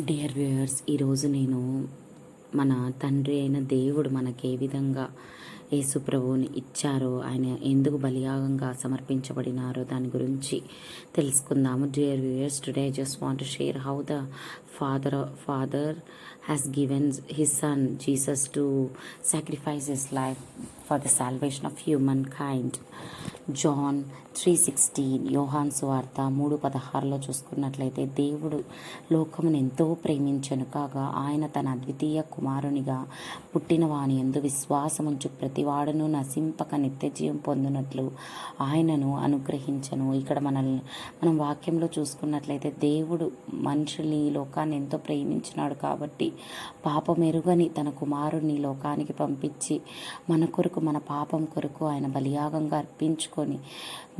Dear viewers ఈరోజు నేను మన తండ్రి అయిన దేవుడు మనకి ఏ విధంగా యేసుప్రభువుని ఇచ్చారో ఆయన ఎందుకు బలియాగంగా సమర్పించబడినారో దాని గురించి తెలుసుకుందాము. Dear viewers today just want to share how the father father has given his son Jesus to sacrifice his life for the salvation of human kind John three sixteen యోహాన్ సువార్త మూడు పదహారులో చూసుకున్నట్లయితే దేవుడు లోకమును ఎంతో ప్రేమించను కాగా ఆయన తన అద్వితీయ కుమారునిగా పుట్టిన వాని ఎందు విశ్వాసముంచు ప్రతివాడును నశింపక నిత్యజీవం పొందినట్లు ఆయనను అనుగ్రహించను. ఇక్కడ మనల్ని మనం వాక్యంలో చూసుకున్నట్లయితే దేవుడు మనుషుల్ని ఈ లోకాన్ని ఎంతో ప్రేమించినాడు కాబట్టి పాపమెరుగని తన కుమారుణ్ణి లోకానికి పంపించి మన కొరకు మన పాపం కొరకు ఆయన బలియాగంగా అర్పించుకొని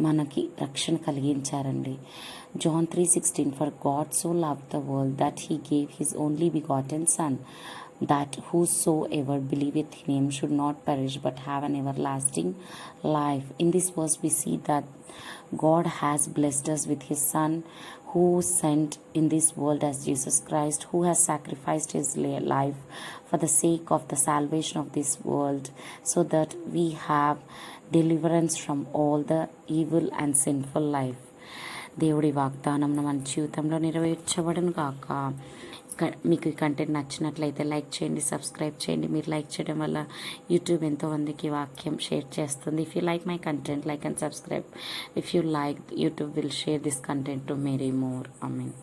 మనకి రక్షణ కలిగించారండి. John three sixteen for God so love the world that he gave his only begotten son that whosoever believeth in him should not perish but have an everlasting life. In this verse, we see that God has blessed us with his Son, who sent in this world as Jesus Christ, who has sacrificed his la- life for the sake of the salvation of this world, so that we have deliverance from all the evil and sinful life. దేవుడి వాగ్దానం మన జీవితంలో నెరవేర్చబడను కాక క- మీకు ఈ content నచ్చినట్లయితే like చేయండి సబ్స్క్రైబ్ చేయండి. మీరు లైక్ చేయడం వల్ల యూట్యూబ్ ఎంతో మందికి వాక్యం షేర్ చేస్తుంది. If you like my content like and subscribe if you like YouTube will share this content to many more I mean